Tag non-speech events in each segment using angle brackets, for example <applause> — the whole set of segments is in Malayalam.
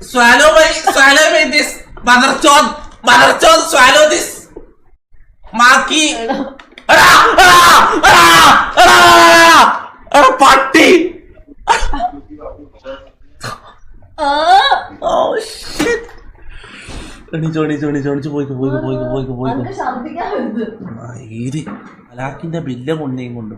Swallow my swallow my this Motherchon, motherchon, swallow this മാക്കി പട്ടി. എണീച്ചോ എണീച്ചോ എണീച്ചോ. എണീച്ചോ പോയിക്കോ പോയിക്കോ പോയിക്കോ പോയിക്കോ പോയിക്കോ. ആ, ഈരി അലാക്കിന്റെ ബില്ല് കൊണ്ടേയും കൊണ്ടു.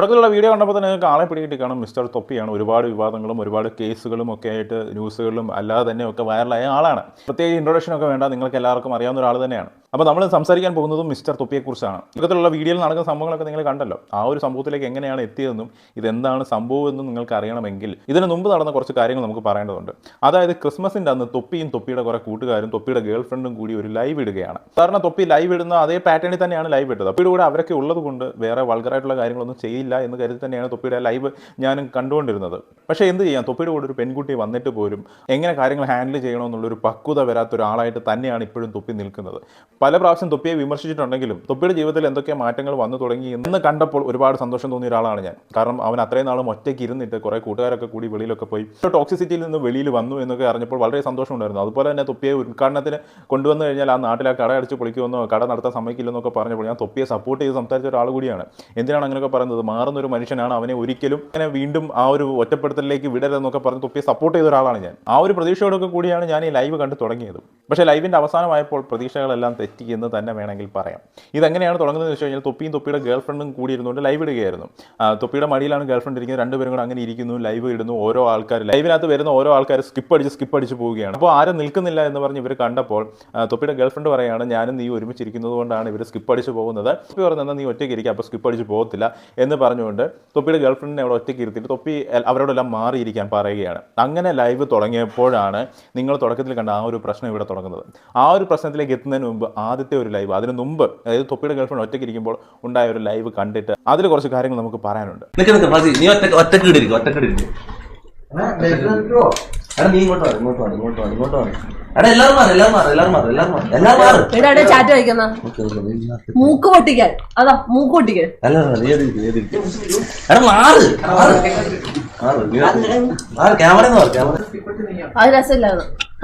തുടക്കത്തിലുള്ള വീഡിയോ കണ്ടപ്പോൾ തന്നെ നിങ്ങൾക്ക് ആളെ പിടികിട്ടി. കാണും മിസ്റ്റർ തൊപ്പിയാണ്. ഒരുപാട് വിവാദങ്ങളും ഒരുപാട് കേസുകളും ഒക്കെ ആയിട്ട് ന്യൂസുകളിലും അല്ലാതെ തന്നെ ഒക്കെ വൈറലായ ആളാണ്. പ്രത്യേകിച്ച് ഇൻട്രൊഡക്ഷൻ ഒക്കെ വേണ്ട. നിങ്ങൾക്ക് എല്ലാവർക്കും അറിയാവുന്ന ഒരാൾ തന്നെയാണ്. അപ്പോൾ നമ്മൾ സംസാരിക്കാൻ പോകുന്നതും മിസ്റ്റർ തൊപ്പിയെക്കുറിച്ചാണ്. ഇത്തരത്തിലുള്ള വീഡിയോയിൽ നടക്കുന്ന സംഭവങ്ങളൊക്കെ നിങ്ങൾ കണ്ടല്ലോ. ആ ഒരു സംഭവത്തിലേക്ക് എങ്ങനെയാണ് എത്തിയതെന്നും ഇതെന്താണ് സംഭവം എന്നും നിങ്ങൾക്ക് അറിയണമെങ്കിൽ ഇതിന് മുമ്പ് നടന്ന കുറച്ച് കാര്യങ്ങൾ നമുക്ക് പറയേണ്ടതുണ്ട്. അതായത് ക്രിസ്മസിന്റെ അന്ന് തൊപ്പിയും തൊപ്പിയുടെ കുറേ കൂട്ടുകാരും തൊപ്പിയുടെ ഗേൾ ഫ്രണ്ടും കൂടി ഒരു ലൈവ് ഇടുകയാണ്. സാധാരണ തൊപ്പി ലൈവ് ഇടുന്ന അതേ പാറ്റേണിൽ തന്നെയാണ് ലൈവ് ഇട്ടത്. തൊപ്പിയുടെ കൂടെ അവരൊക്കെ ഉള്ളത് കൊണ്ട് വേറെ വൾഗറായിട്ടുള്ള കാര്യങ്ങളൊന്നും ചെയ്യില്ല എന്ന് കരുതി തന്നെയാണ് തൊപ്പിയുടെ ലൈവ് ഞാനും കണ്ടുകൊണ്ടിരുന്നത്. പക്ഷേ എന്ത് ചെയ്യാം? തൊപ്പിയുടെ കൂടെ ഒരു പെൺകുട്ടി വന്നിട്ട് പോലും എങ്ങനെ കാര്യങ്ങൾ ഹാൻഡിൽ ചെയ്യണമെന്നുള്ളൊരു പക്വത വരാത്ത ഒരാളായിട്ട് തന്നെയാണ് ഇപ്പോഴും തൊപ്പി നിൽക്കുന്നത്. പല പ്രാവശ്യം തൊപ്പിയെ വിമർശിച്ചിട്ടുണ്ടെങ്കിലും തൊപ്പിയുടെ ജീവിതത്തിൽ എന്തൊക്കെ മാറ്റങ്ങൾ വന്നു തുടങ്ങി എന്ന് കണ്ടപ്പോൾ ഒരുപാട് സന്തോഷം തോന്നിയ ഒരാളാണ് ഞാൻ. കാരണം അവൻ അത്രയും നാളും ഒറ്റയ്ക്ക് ഇരുന്നിട്ട് കുറേ കൂട്ടുകാരൊക്കെ കൂടി വെളിയിലൊക്കെ പോയി. ടോക്സിസിറ്റിയിൽ നിന്ന് വെളിയിൽ വന്നു എന്നൊക്കെ അറിഞ്ഞപ്പോൾ വളരെ സന്തോഷമുണ്ടായിരുന്നു അതുപോലെ തന്നെ തൊപ്പിയെ ഉദ്ഘാടനത്തിന് കൊണ്ടുവന്നു കഴിഞ്ഞാൽ ആ നാട്ടിൽ ആ കട അടിച്ച് പൊളിക്കുമെന്നോ കട നടത്താൻ സമ്മതിക്കില്ലെന്നൊക്കെ പറഞ്ഞപ്പോൾ ഞാൻ തൊപ്പിയെ സപ്പോർട്ട് ചെയ്ത് സംസാരിച്ച ഒരാൾ കൂടിയാണ്. എന്തിനാണ് അങ്ങനെയൊക്കെ പറയുന്നത്? മാറുന്ന ഒരു മനുഷ്യനാണ് അവനെ ഒരിക്കലും അങ്ങനെ വീണ്ടും ആ ഒരു ഒറ്റപ്പെടുത്തലിലേക്ക് വിടരുതെന്നൊക്കെ പറഞ്ഞ് തൊപ്പിയെ സപ്പോർട്ട് ചെയ്ത ഒരാളാണ് ഞാൻ. ആ ഒരു പ്രതീക്ഷയോടൊക്കെ കൂടിയാണ് ഞാൻ ഈ ലൈവ് കണ്ട് തുടങ്ങിയത്. പക്ഷേ ലൈവിന്റെ അവസാനമായപ്പോൾ പ്രതീക്ഷകളെല്ലാം തെറ്റി എന്ന് തന്നെ വേണമെങ്കിൽ പറയാം. ഇതെങ്ങനെയാണ് തുടങ്ങുന്നത് വെച്ച് കഴിഞ്ഞാൽ തൊപ്പിയും തൊപ്പിയുടെ ഗേൾ ഫ്രണ്ടും കൂടി ഇരുന്നുകൊണ്ട് ലൈവ് ഇടുകയായിരുന്നു. തൊപ്പിയുടെ മടിയിലാണ് ഗേൾ ഫ്രണ്ട് ഇരിക്കുന്നത്. രണ്ടുപേരും കൂടെ അങ്ങനെ ഇരിക്കുന്നു ലൈവ് ഇടുന്നു ഓരോ ആൾക്കാർ ലൈവിനകത്ത് വരുന്ന ഓരോ ആൾക്കാർ സ്കിപ്പ് അടിച്ച് സ്കിപ്പ് അടിച്ച് പോവുകയാണ്. അപ്പോൾ ആരും നിൽക്കുന്നില്ല എന്ന് പറഞ്ഞ് ഇവർ കണ്ടപ്പോൾ തൊപ്പിയുടെ ഗേൾ ഫ്രണ്ട് പറയുകയാണ് ഞാനും നീ ഒരുമിച്ചിരിക്കുന്നത് കൊണ്ടാണ് ഇവർ സ്കിപ്പ് അടിച്ച് പോകുന്നത്. തൊപ്പി പറഞ്ഞാൽ നീ ഒറ്റയ്ക്ക് ഇരിക്കുക അപ്പോൾ സ്കിപ്പ് അടിച്ച് പോകത്തില്ല എന്ന് പറഞ്ഞുകൊണ്ട് തൊപ്പിയുടെ ഗേൾ ഫ്രണ്ടിനെ അവിടെ ഒറ്റയ്ക്ക് ഇരുത്തിയിട്ട് തൊപ്പി അവരോടെല്ലാം മാറിയിരിക്കാൻ പറയുകയാണ്. അങ്ങനെ ലൈവ് തുടങ്ങിയപ്പോഴാണ് നിങ്ങൾ തുടക്കത്തിൽ കണ്ട ആ ഒരു പ്രശ്നം ഇവിടെ തുടങ്ങുന്നത്. ആ ഒരു പ്രശ്നത്തിലേക്ക് എത്തുന്നതിന് മുമ്പ് ആദ്യത്തെ ഒരു ലൈവ് അതിന് മുമ്പ് അതായത് തൊപ്പിയുടെ ഗേൾഫ്രണ്ട് ഒറ്റയ്ക്ക് ഇരിക്കുമ്പോൾ ഉണ്ടായ ഒരു ലൈവ് കണ്ടിട്ട് അതിൽ കുറച്ച് കാര്യങ്ങൾ നമുക്ക് പറയാനുണ്ട്. നിക്ക് നിക്ക് നീ ഒറ്റ ഒറ്റയ്ക്ക് ഇടിരിക്കും ഒറ്റയ്ക്ക് ഇടിരിക്കും. എടാ നീ ഇങ്ങോട്ട് വാ ഇങ്ങോട്ട് വാ ഇങ്ങോട്ട് വാ ഇങ്ങോട്ട് വാ. എടാ എല്ലാവരും മാറി എല്ലാവരും മാറി എല്ലാവരും മാറി എല്ലാവരും മാറി. എല്ലാവരും മാറി. ചാറ്റ് കഴിക്കുന്ന ഓക്കെ ഓക്കെ നീ മാറി. മൂക്ക് പൊട്ടിക്കാൻ. അതാ മൂക്ക് പൊട്ടിക്കാൻ അത്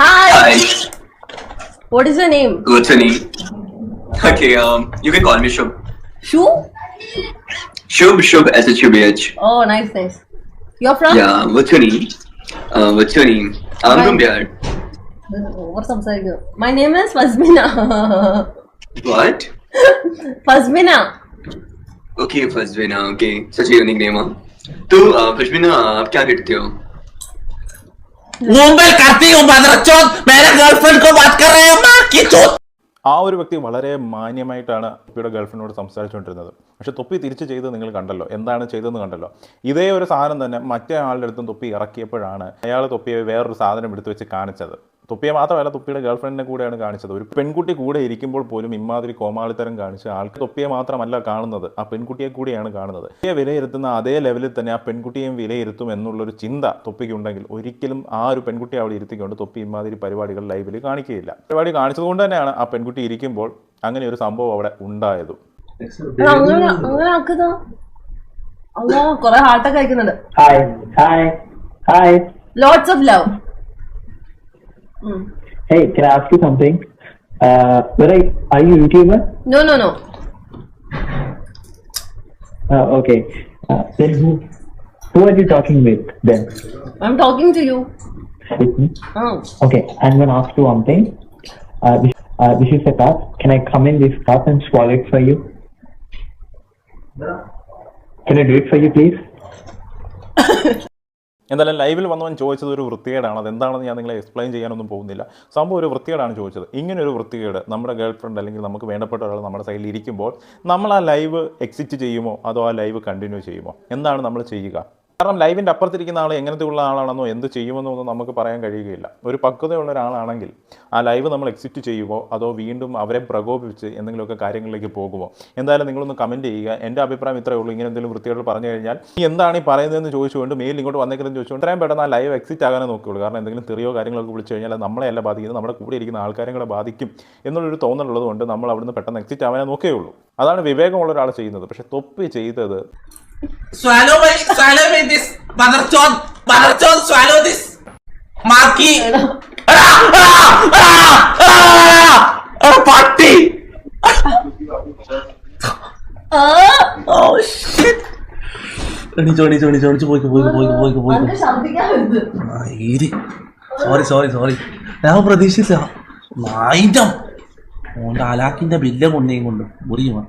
hi What is your name? Rotini. Okay, um, you can call me Shub. Shub? Shub, Shub, S-H-U-B-H. Oh, nice, nice. You're from? Yeah, what's your name? Uh, what's your name? I'm from Bihar. What's up, sir? My name is Fazmina. <laughs> what? Fazmina. Okay, Fazmina, okay. Such a unique name, huh? तो फजमिना uh, आप क्या करते हो മുമ്പിൽ കത്തി മേരെ ഗേൾഫ്രണ്ട് കോ ബാത് കർ രഹേ മാ കി ചോത്ത് ആ ഒരു വ്യക്തി വളരെ മാന്യമായിട്ടാണ് തൊപ്പിയുടെ ഗേൾഫ്രണ്ടിനോട് സംസാരിച്ചുകൊണ്ടിരുന്നത്. പക്ഷെ തൊപ്പി തിരിച്ച് ചെയ്ത് നിങ്ങൾ കണ്ടല്ലോ. എന്താണ് ചെയ്തതെന്ന് കണ്ടല്ലോ. ഇതേ ഒരു സാധനം തന്നെ മറ്റേ ആളുടെ അടുത്തും തൊപ്പി ഇറക്കിയപ്പോഴാണ് അയാൾ തൊപ്പിയെ വേറൊരു സാധനം എടുത്തു വെച്ച് കാണിച്ചത്. തൊപ്പിയെ മാത്രമല്ല തൊപ്പിയുടെ ഗേൾഫ്രണ്ടിനെ കൂടെയാണ് കാണിച്ചത്. ഒരു പെൺകുട്ടി കൂടെ ഇരിക്കുമ്പോൾ പോലും ഇമാതിരി കോമാളിത്തരം കാണിച്ച് ആൾക്ക് തുപ്പിയെ മാത്രമല്ല കാണുന്നത്. ആ പെൺകുട്ടിയെ കൂടിയാണ് കാണുന്നത്. തുപ്പിയെ വിലയിരുത്തുന്ന അതേ ലെവലിൽ തന്നെ ആ പെൺകുട്ടിയെയും വിലയിരുത്തും എന്നുള്ളൊരു ചിന്ത തുപ്പിക്കുണ്ടെങ്കിൽ ഒരിക്കലും ആ ഒരു പെൺകുട്ടി അവിടെ ഇരുത്തിക്കൊണ്ട് തൊപ്പി ഇമാതിരി പരിപാടികൾ ലൈവിൽ കാണിക്കുകയില്ല. പരിപാടി കാണിച്ചതുകൊണ്ട് തന്നെയാണ് ആ പെൺകുട്ടി ഇരിക്കുമ്പോൾ അങ്ങനെ ഒരു സംഭവം അവിടെ ഉണ്ടായതും. കൊറേ ഹാർട്ടൊക്കെ അയക്കുന്നുണ്ട് Hi, hi, hi. Lots of love Mm. Hey, can I ask you something? Uh, are, you, a YouTuber? No, no, no. Uh, okay. Uh, then who, who are you talking with then? I'm talking to you. With me? Oh. Okay, I'm gonna ask you one thing. Uh, this, uh, this is a cup. Can I come in this cup and swallow it for you? Can I do it for you, please? <laughs> എന്തായാലും ലൈവിൽ വന്നവൻ ചോദിച്ചത് ഒരു വൃത്തികേടാണ്. അതെന്താണെന്ന് ഞാൻ നിങ്ങളെ എക്സ്പ്ലെയിൻ ചെയ്യാനൊന്നും പോകുന്നില്ല. സംഭവം ഒരു വൃത്തികേടാണ് ചോദിച്ചത്. ഇങ്ങനെ ഒരു വൃത്തികേട് നമ്മുടെ ഗേൾ ഫ്രണ്ട് അല്ലെങ്കിൽ നമുക്ക് വേണ്ടപ്പെട്ട ഒരാൾ നമ്മുടെ സൈഡിൽ ഇരിക്കുമ്പോൾ നമ്മൾ ആ ലൈവ് എക്സിറ്റ് ചെയ്യുമോ? അതോ ആ ലൈവ് കണ്ടിന്യൂ ചെയ്യുമോ? എന്താണ് നമ്മൾ ചെയ്യുക? കാരണം ലൈവിന്റെ അപ്പുറത്തിരിക്കുന്ന ആൾ എങ്ങനത്തെ ഉള്ള ആളാണെന്നോ എന്ത് ചെയ്യുമെന്നോ ഒന്നും നമുക്ക് പറയാൻ കഴിയുകയില്ല. ഒരു പക്വതയുള്ള ഒരാളാണെങ്കിൽ ആ ലൈവ് നമ്മൾ എക്സിറ്റ് ചെയ്യുമോ അതോ വീണ്ടും അവരെ പ്രകോപിപ്പിച്ച് എന്തെങ്കിലുമൊക്കെ കാര്യങ്ങളിലേക്ക് പോകുമോ എന്തായാലും നിങ്ങളൊന്ന് കമന്റ് ചെയ്യുക. എന്റെ അഭിപ്രായം ഇത്രയേ ഉള്ളൂ. ഇങ്ങനെ എന്തെങ്കിലും വൃത്തികൾ പറഞ്ഞു കഴിഞ്ഞാൽ നീ എന്താണ് ഈ പറയുന്നതെന്ന് ചോദിച്ചുകൊണ്ട് മെയിൽ ഇങ്ങോട്ട് വന്നേക്കുന്നതെന്ന് ചോദിച്ചുകൊണ്ട് എത്രയും പെട്ടെന്ന് ആ ലൈവ് എക്സിറ്റ് ആകാനേ നോക്കുകയുള്ളൂ. കാരണം എന്തെങ്കിലും തെറിയോ കാര്യങ്ങളൊക്കെ വിളിച്ചു കഴിഞ്ഞാൽ നമ്മളെയല്ല ബാധിക്കുന്നത്. നമ്മുടെ കൂടെ ഇരിക്കുന്ന ആൾക്കാരും കൂടെ ബാധിക്കും എന്നുള്ളൊരു തോന്നലുള്ളത് കൊണ്ട് നമ്മൾ അവിടുന്ന് പെട്ടെന്ന് എക്സിറ്റ് ആവാനേ നോക്കുകയുള്ളൂ. അതാണ് വിവേകമുള്ള ഒരാൾ ചെയ്യുന്നത്. പക്ഷേ തൊപ്പി ചെയ്തത് swallow my swallow my this motherchon motherchon swallow this മാക്കി പട്ടി. Oh shit എണീച്ചോ എണീച്ചോ എണീച്ചോ. എണീച്ചോ പോയിക്കോ പോയിക്കോ പോയിക്കോ പോയിക്കോ പോയിക്കോ. അനക്ക് ശബ്ദിക്കാൻ വരുന്നത് സോറി സോറി സോറി ഞാൻ പ്രതീക്ഷിച്ച നായിന്റെ ഓന്റെ അലാക്കിന്റെ ബില്ല് കൊണ്ടേ. കൊണ്ട് മുറിയുമോ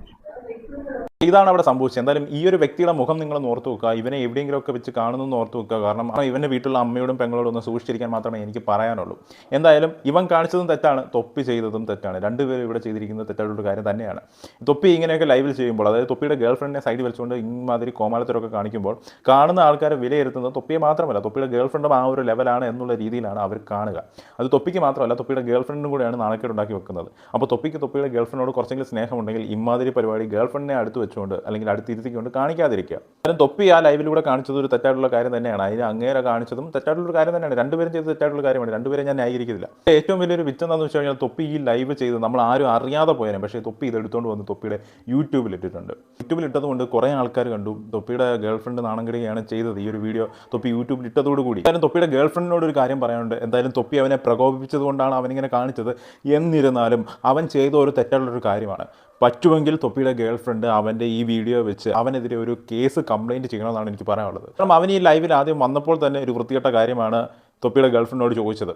ഇതാണ് അവിടെ സംഭവിച്ചത്. എന്തായാലും ഈ ഒരു വ്യക്തിയുടെ മുഖം നിങ്ങൾ ഓർത്ത് വെക്കുക ഇവനെ എവിടെയെങ്കിലുമൊക്കെ വെച്ച് കാണുന്നു ഓർത്ത് വെക്കുക കാരണം ഇവന്റെ വീട്ടിലുള്ള അമ്മയോടും പെങ്ങളോടും ഒന്ന് സൂക്ഷിച്ചിരിക്കാൻ മാത്രമേ എനിക്ക് പറയാനുള്ളൂ. എന്തായാലും ഇവൻ കാണിച്ചതും തെറ്റാണ്. തൊപ്പി ചെയ്തതും തെറ്റാണ്. രണ്ടുപേരും ഇവിടെ ചെയ്തിരിക്കുന്നത് തെറ്റായിട്ടുള്ള കാര്യം തന്നെയാണ്. തൊപ്പി ഇങ്ങനെയൊക്കെ ലൈവിൽ ചെയ്യുമ്പോൾ അതായത് തൊപ്പിയുടെ ഗേൾഫ്രണ്ടിനെ സൈഡിൽ വെച്ചുകൊണ്ട് ഇമാതിരി കോമാളത്തരമൊക്കെ കാണിക്കുമ്പോൾ കാണുന്ന ആൾക്കാരെ വിലയിരുത്തുന്നത് തൊപ്പിയെ മാത്രമല്ല തൊപ്പിയുടെ ഗേൾ ഫ്രണ്ടും ആ ഒരു ലെവലാണ് എന്നുള്ള രീതിയിലാണ് അവർ കാണുക. അത് തൊപ്പിക്ക് മാത്രമല്ല തൊപ്പിയുടെ ഗേൾ ഫ്രണ്ടിനും കൂടെയാണ് നാണക്കേട് ഉണ്ടാക്കി വെക്കുന്നത്. അപ്പോൾ തൊപ്പിക്ക് തൊപ്പിയുടെ ഗേൾഫ്രണ്ടിനോട് കുറച്ചെങ്കിലും സ്നേഹമുണ്ടെങ്കിൽ ഇമാതിരി പരിപാടി ഗേൾഫ്രണ്ടിനെ അടുത്ത് വെച്ചുകൊണ്ട് അല്ലെങ്കിൽ അടുത്തിരുത്തിക്കൊണ്ട് കാണിക്കാതിരിക്കുക. കാരണം തൊപ്പി ആ ലൈവിലൂടെ കാണിച്ചത് ഒരു തെറ്റായിട്ടുള്ള കാര്യം തന്നെയാണ്. അതിന് അങ്ങേരെ കാണിച്ചതും തെറ്റായിട്ടുള്ള കാര്യം തന്നെയാണ്. രണ്ടുപേരും ചെയ്ത് തെറ്റായിട്ടുള്ള കാര്യമാണ്. രണ്ടുപേരും ഞാൻ ന്യായീകരിക്കുന്നില്ല. ഏറ്റവും വലിയൊരു വിറ്റ് എന്താണെന്ന് വെച്ച് കഴിഞ്ഞാൽ തൊപ്പി ഈ ലൈവ് ചെയ്ത് നമ്മൾ ആരും അറിയാതെ പോയാലും പക്ഷേ തൊപ്പി ഇത് എടുത്തുകൊണ്ട് വന്ന് തൊപ്പിയുടെ യൂട്യൂബിൽ ഇട്ടിട്ടുണ്ട്. യൂട്യൂബിൽ ഇട്ടതുകൊണ്ട് കുറേ ആൾക്കാർ കണ്ടു. തൊപ്പിയുടെ ഗേൾ ഫ്രണ്ട് നാണംകെടുകയാണ് ചെയ്തത് ഈ ഒരു വീഡിയോ തൊപ്പി യൂട്യൂബിൽ ഇട്ടതോടുകൂടി എന്തായാലും തൊപ്പിയുടെ ഗേൾഫ്രണ്ടിനോട് ഒരു കാര്യം പറയാനുണ്ട്. എന്തായാലും തൊപ്പി അവനെ പ്രകോപിപ്പിച്ചതുകൊണ്ടാണ് അവനിങ്ങനെ കാണിച്ചത്. എന്നിരുന്നാലും അവൻ ചെയ്ത ഒരു തെറ്റായിട്ടുള്ളൊരു കാര്യമാണ്. പറ്റുമെങ്കിൽ തൊപ്പിയുടെ ഗേൾ ഫ്രണ്ട് അവന്റെ ഈ വീഡിയോ വെച്ച് അവനെതിരെ ഒരു കേസ് കംപ്ലയിന്റ് ചെയ്യണമെന്നാണ് എനിക്ക് പറയാനുള്ളത്. കാരണം അവൻ ഈ ലൈവിൽ ആദ്യം വന്നപ്പോൾ തന്നെ ഒരു വൃത്തികെട്ട കാര്യമാണ് തൊപ്പിയുടെ ഗേൾ ഫ്രണ്ടിനോട് ചോദിച്ചത്.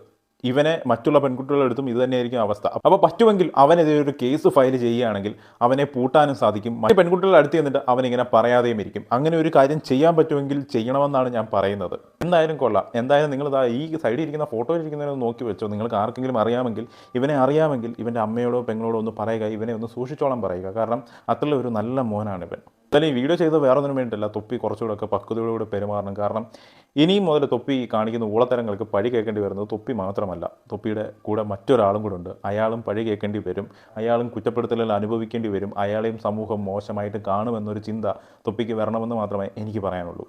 ഇവനെ മറ്റുള്ള പെൺകുട്ടികളെടുത്തും ഇത് തന്നെയായിരിക്കും അവസ്ഥ. അപ്പോൾ പറ്റുമെങ്കിൽ അവനെതിരെ ഒരു കേസ് ഫയൽ ചെയ്യുകയാണെങ്കിൽ അവനെ പൂട്ടാനും സാധിക്കും. മറ്റു പെൺകുട്ടികളെ അടുത്ത് ചെന്നിട്ട് അവനിങ്ങനെ പറയാതെയും ഇരിക്കും. അങ്ങനെ ഒരു കാര്യം ചെയ്യാൻ പറ്റുമെങ്കിൽ ചെയ്യണമെന്നാണ് ഞാൻ പറയുന്നത്. എന്തായാലും കൊള്ളാം. എന്തായാലും നിങ്ങൾ ഇതാ ഈ സൈഡിൽ ഇരിക്കുന്ന ഫോട്ടോയിൽ ഇരിക്കുന്നതിനൊന്ന് നോക്കി വെച്ചോ. നിങ്ങൾക്ക് ആർക്കെങ്കിലും അറിയാമെങ്കിൽ ഇവനെ അറിയാമെങ്കിൽ ഇവന്റെ അമ്മയോടോ പെങ്ങളോടോ ഒന്ന് പറയുക ഇവനെ ഒന്ന് സൂക്ഷിച്ചോളം പറയുക. കാരണം അത്രയുള്ള ഒരു നല്ല മോനാണ് ഇവൻ എന്തായാലും ഈ വീഡിയോ ചെയ്ത് വേറെ ഒന്നിനും വേണ്ടിയില്ല തൊപ്പി കുറച്ചുകൂടെ ഒക്കെ പക്വതയോടുകൂടെ പെരുമാറണം. കാരണം ഇനിയും മുതൽ തൊപ്പി കാണിക്കുന്ന ഊളത്തരങ്ങൾക്ക് പഴി കേൾക്കേണ്ടി വരുന്നത് തൊപ്പി മാത്രമല്ല. തൊപ്പിയുടെ കൂടെ മറ്റൊരാളും കൂടെ ഉണ്ട്. അയാളും പഴി കേൾക്കേണ്ടി വരും. അയാളും കുറ്റപ്പെടുത്തലുകൾ അനുഭവിക്കേണ്ടി വരും. അയാളെയും സമൂഹം മോശമായിട്ട് കാണുമെന്നൊരു ചിന്ത തൊപ്പിക്ക് വരണമെന്ന് മാത്രമേ എനിക്ക് പറയാനുള്ളൂ.